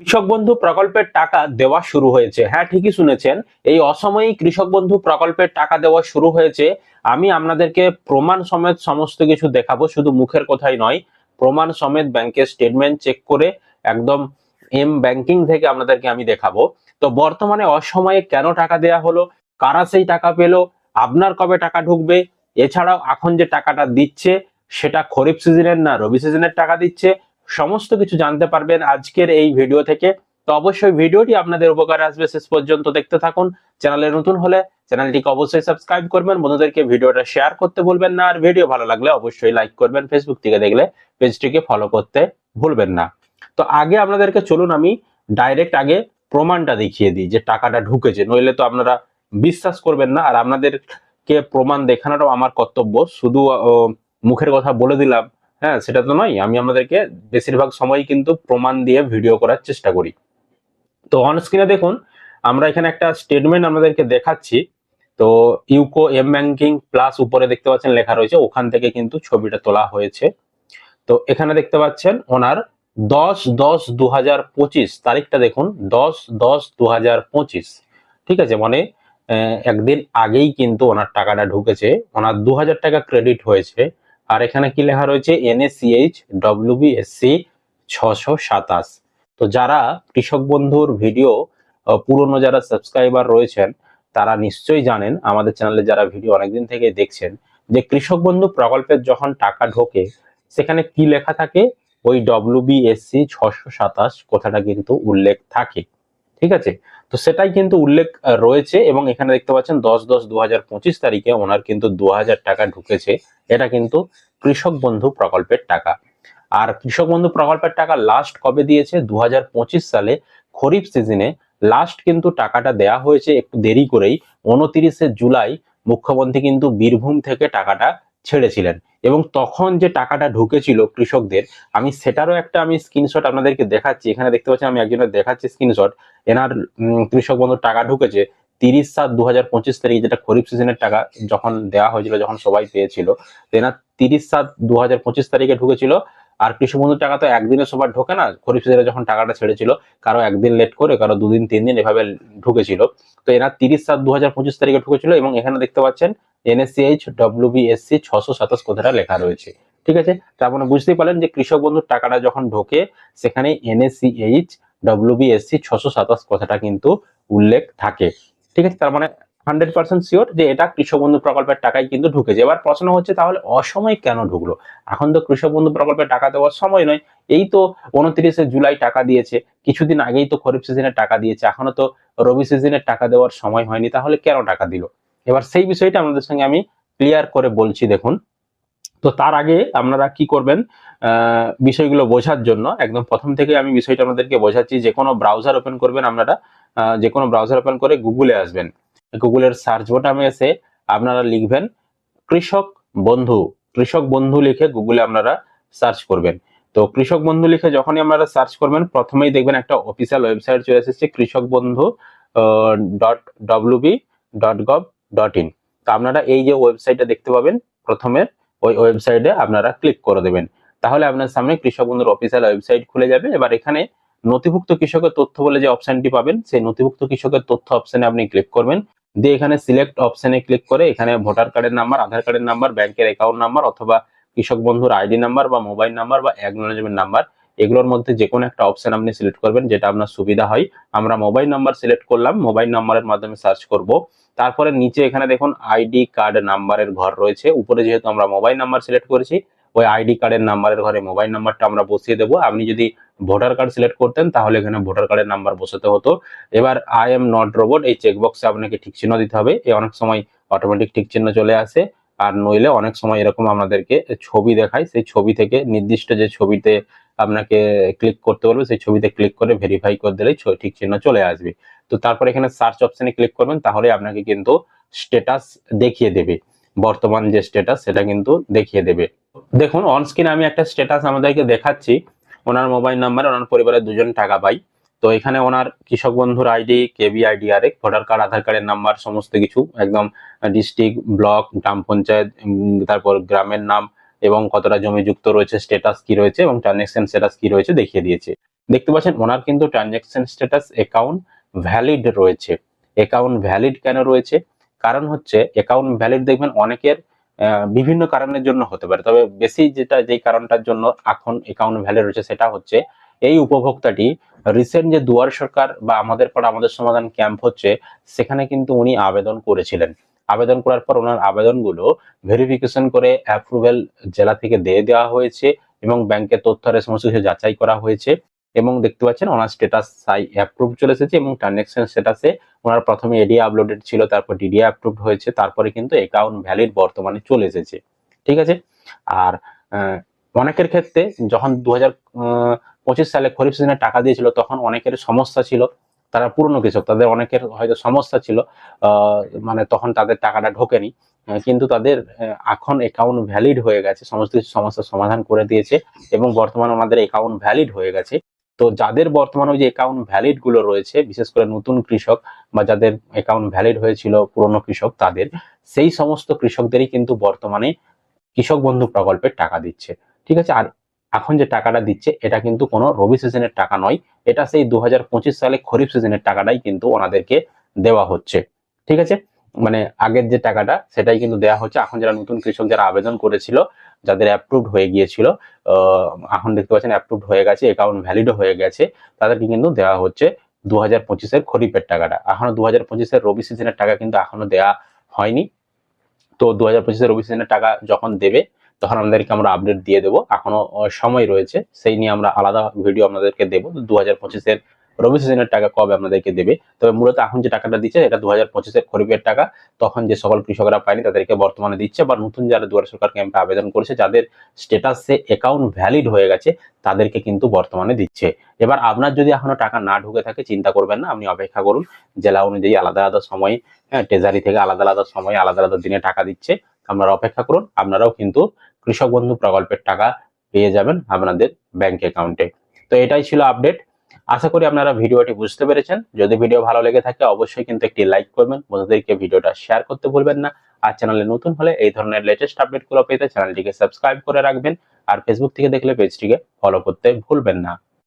কৃষক বন্ধু প্রকল্পের টাকা দেওয়া শুরু হয়েছে। হ্যাঁ ঠিকই শুনেছেন। এই অসময়ে কৃষক বন্ধু প্রকল্পের টাকা দেওয়া শুরু হয়েছে। আমি আপনাদেরকে প্রমাণ সমেত সমস্ত কিছু দেখাবো। শুধু মুখের কথাই নয়, প্রমাণ সমেত ব্যাংকের স্টেটমেন্ট চেক করে একদম এম ব্যাংকিং থেকে আপনাদেরকে আমি দেখাবো। তো বর্তমানে অসময়ে কেন টাকা দেয়া হলো? কারা সেই টাকা পেল? আপনার কবে টাকা ঢুকবে? এছাড়াও এখন যে টাকাটা দিচ্ছে, সেটা খরিফ সিজনের না, রবি সিজনের টাকা দিচ্ছে। সমস্ত কিছু জানতে পারবেন আজকের এই ভিডিও থেকে। তো অবশ্যই ভিডিওটি আপনাদের উপকারে আসবে, শেষ পর্যন্ত দেখতে থাকুন। চ্যানেলে নতুন হলে চ্যানেলটিকে অবশ্যই সাবস্ক্রাইব করবেন, বন্ধুদেরকে ভিডিওটা শেয়ার করতে বলবেন না। আর ভিডিও ভালো লাগলে অবশ্যই লাইক করবেন ফেসবুক থেকে দেখলে পেজটিকে ফলো করতে ভুলবেন না। তো আগে আপনাদেরকে চলুন আমি ডাইরেক্ট আগে প্রমাণটা দেখিয়ে দিই যে টাকাটা ঢুকেছে। নইলে তো আপনারা বিশ্বাস করবেন না। আর আপনাদেরকে প্রমাণ দেখানোটাও আমার কর্তব্য। শুধু মুখের কথা বলে দিলাম হ্যাঁ সেটা তো নয়। আমি আপনাদেরকে বেশিরভাগ সময় কিন্তু প্রমাণ দিয়ে ভিডিও করার চেষ্টা করি। তো অন স্ক্রিনে দেখুন, আমরা এখানে একটা স্টেটমেন্ট আপনাদেরকে দেখাচ্ছি। তো ইউকো এম ব্যাংকিং প্লাস উপরে দেখতে পাচ্ছেন লেখা রয়েছে, ওখান থেকে কিন্তু ছবিটা তোলা হয়েছে। তো এখানে দেখতে পাচ্ছেন ওনার দশ দশ দু হাজার পঁচিশ, তারিখটা দেখুন, দশ দশ দু হাজার পঁচিশ। ঠিক আছে মানে একদিন আগেই কিন্তু ওনার টাকাটা ঢুকেছে। ওনার দু হাজার টাকা ক্রেডিট হয়েছে। আর এখানে কি লেখা রয়েছে? এনএসিএইচ ডব্লিউবিএসসি ছশো সাতাশ। তো যারা কৃষক বন্ধুর ভিডিও পুরনো যারা সাবস্ক্রাইবার রয়েছেন, তারা নিশ্চয়ই জানেন, আমাদের চ্যানেলে যারা ভিডিও অনেকদিন থেকে দেখছেন, যে কৃষক বন্ধু প্রকল্পের যখন টাকা ঢোকে, সেখানে কি লেখা থাকে? ওই ডব্লিউবিএসসি ছশো সাতাশ কথাটা কিন্তু উল্লেখ থাকে। ঠিক আছে? তো সেটাই কিন্তু উল্লেখ রয়েছে এবং এখানে দেখতে পাচ্ছেন দশ দশ দু তারিখে ওনার কিন্তু দু হাজার টাকা ঢুকেছে। এটা কিন্তু কৃষক বন্ধু প্রকল্পের টাকা। আর কৃষক বন্ধু প্রকল্পের টাকা লাস্ট কবে দিয়েছে? দু হাজার পঁচিশ সালে খরিফ সিজনে লাস্ট কিন্তু টাকাটা দেয়া হয়েছে একটু দেরি করেই। উনতিরিশে জুলাই মুখ্যমন্ত্রী কিন্তু বীরভূম থেকে টাকাটা ছেড়েছিলেন। এবং তখন যে টাকাটা ঢুকেছিল কৃষকদের, আমি সেটারও একটা আমি স্ক্রিনশট আপনাদেরকে দেখাচ্ছি। এখানে দেখতে পাচ্ছি আমি একজনের দেখাচ্ছি স্ক্রিনশট এনার কৃষক বন্ধুর টাকা ঢুকেছে। তিরিশ সাত দু হাজার পঁচিশ তারিখে যেটা খরিফ সিজনের টাকা যখন দেওয়া হয়েছিল, যখন সবাই পেয়েছিল তো এনার তিরিশ সাত দু হাজার পঁচিশ তারিখে ঢুকেছিল। আর কৃষক বন্ধুর টাকা তো একদিনে সবার ঢোকে না, খরিফ সিজনে যখন টাকাটা ছেড়েছিল, কারও একদিন লেট করে, কারও দুদিন, তিন দিন এভাবে ঢুকেছিল। তো এনার তিরিশ সাত দু হাজার পঁচিশ তারিখে ঢুকেছিল এবং এখানে দেখতে পাচ্ছেন এনএসসিএইচ ডব্লিউবিএসসি ছশো সাতাশ কথাটা লেখা রয়েছে। ঠিক আছে? তার মানে বুঝতেই পারলেন যে কৃষক বন্ধুর টাকাটা যখন ঢোকে, সেখানে এনএসসিএইচ ডব্লিউবিএসসি ছশো সাতাশ কথাটা কিন্তু উল্লেখ থাকে। ঠিক আছে? তার মানে হান্ড্রেড পার্সেন্ট শিওর যে এটা কৃষক বন্ধু প্রকল্পের টাকায় কিন্তু ঢুকেছে। এবার প্রশ্ন হচ্ছে, তাহলে অসময় কেন ঢুকলো? এখন তো কৃষক বন্ধু প্রকল্পের টাকা দেওয়ার সময় নয়। এই তো উনত্রিশে জুলাই টাকা দিয়েছে। কিছুদিন আগেই তো খরিফ সিজনের টাকা দিয়েছে। এখনও তো রবি সিজনের টাকা দেওয়ার সময় হয়নি। তাহলে কেন টাকা দিল? এবার সেই বিষয়টা আপনাদের সঙ্গে আমি ক্লিয়ার করে বলছি, দেখুন। তো তার আগে আপনারা কি করবেন বিষয়গুলো বোঝার জন্য, একদম প্রথম থেকে আমি বিষয়টা আপনাদেরকে বোঝাচ্ছি, যে কোনো ব্রাউজার ওপেন করবেন আপনারা। যে কোনো ব্রাউজার ওপেন করে গুগলে আসবেন। গুগলের সার্চ বোটামে এসে আপনারা লিখবেন কৃষক বন্ধু। কৃষক বন্ধু লিখে গুগলে আপনারা সার্চ করবেন। তো কৃষক বন্ধু লিখে যখনই আপনারা সার্চ করবেন, প্রথমেই দেখবেন একটা অফিসিয়াল ওয়েবসাইট চলে এসেছে Krishak Bandhu dot WB dot gov dot in তো আপনারা এই যে ওয়েবসাইটটা দেখতে পাবেন, প্রথমে ওই ওয়েবসাইটে আপনারা ক্লিক করে দেবেন। তাহলে আপনার সামনে কৃষক বন্ধুর অফিসিয়াল ওয়েবসাইট খুলে যাবে। এবার এখানে নথিভুক্ত কৃষকের তথ্য বলে যে অপশনটি পাবেন, সেই নথিভুক্ত কৃষকের তথ্য অপশনে আপনি ক্লিক করবেন। দিয়ে এখানে সিলেক্ট অপশনে ক্লিক করে এখানে ভোটার কার্ডের নাম্বার আধার কার্ডের নাম্বার ব্যাংকের অ্যাকাউন্ট নাম্বার অথবা কৃষক বন্ধুর আইডি নাম্বার বা মোবাইল নাম্বার বা অ্যাকনোলেজমেন্ট নাম্বার এগুলোর মধ্যে যে কোনো একটা অপশন আপনি সিলেক্ট করবেন, যেটা আপনার সুবিধা হয়। আমরা মোবাইল নাম্বার সিলেক্ট করলাম মোবাইল নাম্বারের মাধ্যমে সার্চ করব। তারপরে নিচে এখানে দেখুন আইডি কার্ড নাম্বারের ঘর রয়েছে। উপরে যেহেতু আমরা মোবাইল নাম্বার সিলেক্ট করেছি ওই আইডি কার্ডের নাম্বারের ঘরে মোবাইল নাম্বারটা আমরা বসিয়ে দেবো। আপনি যদি ভোটার কার্ড সিলেক্ট করতেন, তাহলে এখানে ভোটার কার্ডের নাম্বার বসাতে হতো। এবার আই এম নট রোবট এই চেকবক্সে আপনাকে ঠিক চিহ্ন দিতে হবে। এ অনেক সময় অটোমেটিক ঠিক চিহ্ন চলে আসে। আর নইলে অনেক সময় এরকম আপনাদেরকে ছবি দেখায়। সেই ছবি থেকে নির্দিষ্ট যে ছবিতে আপনাকে ক্লিক করতে বলবে, সেই ছবিতে ক্লিক করে ভেরিফাই করে দিলেই ঠিক চিহ্ন চলে আসবে। তো তারপর এখানে সার্চ অপশানে ক্লিক করবেন তাহলে আপনাকে কিন্তু স্টেটাস দেখিয়ে দেবে। বর্তমান যে স্ট্যাটাস সেটা কিন্তু দেখিয়ে দেবে। দেখুন অন স্ক্রিন আমি একটা স্ট্যাটাস আমাদেরকে দেখাচ্ছি। ওনার মোবাইল নাম্বার ওনার পরিবারের দুজন টাকা পাই। তো এখানে ওনার কৃষক বন্ধুর আইডি কেবি আইডি আর ভোটার কার্ড আধার কার্ডের নাম্বার সমস্ত কিছু, একদম ডিস্ট্রিক্ট ব্লক গ্রাম পঞ্চায়েত তারপর গ্রামের নাম এবং কতটা জমি যুক্ত রয়েছে স্ট্যাটাস কি রয়েছে এবং ট্রানজেকশন স্ট্যাটাস কি রয়েছে দেখিয়ে দিয়েছে। দেখতে পাচ্ছেন, ওনার কিন্তু ট্রানজ্যাকশন স্ট্যাটাস অ্যাকাউন্ট ভ্যালিড রয়েছে। অ্যাকাউন্ট ভ্যালিড কেন রয়েছে? কারণ হচ্ছে অ্যাকাউন্ট ভ্যালিড দেখবেন অনেকের বিভিন্ন কারণের জন্য হতে পারে। তবে বেশি যেটা, যেই কারণটার জন্য এখন অ্যাকাউন্ট ভ্যালিড রয়েছে সেটা হচ্ছে এই উপভোক্তাটি রিসেন্ট যে দুয়ার সরকার বা আমাদের পাড়া আমাদের সমাধান ক্যাম্প হচ্ছে, সেখানে কিন্তু উনি আবেদন করেছিলেন। আবেদন করার পর ওনার আবেদনগুলো ভেরিফিকেশন করে অ্যাপ্রুভেল জেলা থেকে দিয়ে দেওয়া হয়েছে এবং ব্যাংকের তথ্য আর সমস্ত কিছু যাচাই করা হয়েছে। এবং দেখতে পাচ্ছেন ওনার স্ট্যাটাস সাই অ্যাপ্রুভ চলে এসেছে এবং ট্রানজ্যাকশন স্ট্যাটাসে ওনার প্রথমে এডিয়া আপলোডেড ছিল, তারপর ডিডিয়া অ্যাপ্রুভড হয়েছে, তারপরে কিন্তু অ্যাকাউন্ট ভ্যালিড বর্তমানে চলে এসেছে। ঠিক আছে? আর অনেকের ক্ষেত্রে যখন দু হাজার পঁচিশ সালে খরিফ সিজনে টাকা দিয়েছিল, তখন অনেকের সমস্যা ছিল, তারা পুরনো কৃষক, তাদের অনেকের হয়তো সমস্যা ছিল মানে তখন তাদের টাকাটা ঢোকেনি কিন্তু তাদের এখন অ্যাকাউন্ট ভ্যালিড হয়ে গেছে, সমস্ত কিছু সমস্যার সমাধান করে দিয়েছে এবং বর্তমানে ওনাদের অ্যাকাউন্ট ভ্যালিড হয়ে গেছে। তো যাদের বর্তমানে ওই যে অ্যাকাউন্ট ভ্যালিডগুলো রয়েছে, বিশেষ করে নতুন কৃষক বা যাদের অ্যাকাউন্ট ভ্যালিড হয়েছিল পুরনো কৃষক, তাদের সেই সমস্ত কৃষকদেরই কিন্তু বর্তমানে কৃষক বন্ধু প্রকল্পের টাকা দিচ্ছে। ঠিক আছে? আর এখন যে টাকাটা দিচ্ছে, এটা কিন্তু কোনো রবি সিজনের টাকা নয়। এটা সেই দু হাজার পঁচিশ সালে খরিফ সিজনের টাকাটাই কিন্তু ওনাদেরকে দেওয়া হচ্ছে। ঠিক আছে? মানে আগের যে টাকাটা, সেটাই কিন্তু দেওয়া হচ্ছে। এখন যারা নতুন কৃষক যারা আবেদন করেছিল যাদের অ্যাপ্রুভড হয়ে গিয়েছিল এখন দেখতে পাচ্ছেন অ্যাপ্রুভড হয়ে গেছে অ্যাকাউন্ট ভ্যালিডও হয়ে গেছে, তাদেরকে কিন্তু দেওয়া হচ্ছে দু হাজার পঁচিশের খরিফের টাকাটা। এখনও দু হাজার পঁচিশের রবি সিজনের টাকা কিন্তু এখনও দেওয়া হয়নি। তো দু হাজার পঁচিশের রবি সিজনের টাকা যখন দেবে, তখন আমাদেরকে আমরা আপডেট দিয়ে দেবো। এখনও সময় রয়েছে, সেই নিয়ে আমরা আলাদা ভিডিও আপনাদেরকে দেবো। দু হাজার পঁচিশের রবি সিজনের টাকা কবে আপনাদেরকে দেবে? তবে মূলত এখন যে টাকাটা দিচ্ছে, এটা দু হাজার পঁচিশের খরিফের টাকা। তখন যে সকল কৃষকরা পায়নি, তাদেরকে বর্তমানে দিচ্ছে। বা নতুন যারা দুয়ারে সরকার ক্যাম্পে আবেদন করেছে, যাদের স্টেটাসে অ্যাকাউন্ট ভ্যালিড হয়ে গেছে, তাদেরকে কিন্তু বর্তমানে দিচ্ছে। এবার আপনার যদি এখনও টাকা না ঢুকে থাকে, চিন্তা করবেন না, আপনি অপেক্ষা করুন। জেলা অনুযায়ী আলাদা আলাদা সময় হ্যাঁ ট্রেজারি থেকে আলাদা আলাদা সময়, আলাদা আলাদা দিনে টাকা দিচ্ছে। আপনারা অপেক্ষা করুন, আপনারাও কিন্তু কৃষক বন্ধু প্রকল্পের টাকা পেয়ে যাবেন আপনাদের ব্যাংক অ্যাকাউন্টে তো এটাই ছিল আপডেট আশা করি আপনারা ভিডিওটি বুঝতে পেরেছেন। যদি ভিডিও ভালো লেগে থাকে, অবশ্যই কিন্তু একটি লাইক করবেন। বন্ধুদেরকে ভিডিওটা শেয়ার করতে ভুলবেন না। আর চ্যানেলে নতুন হলে এই ধরনের লেটেস্ট আপডেটগুলো পেতে চ্যানেলটিকে সাবস্ক্রাইব করে রাখবেন। আর ফেসবুক থেকে দেখলে পেজটিকে ফলো করতে ভুলবেন না।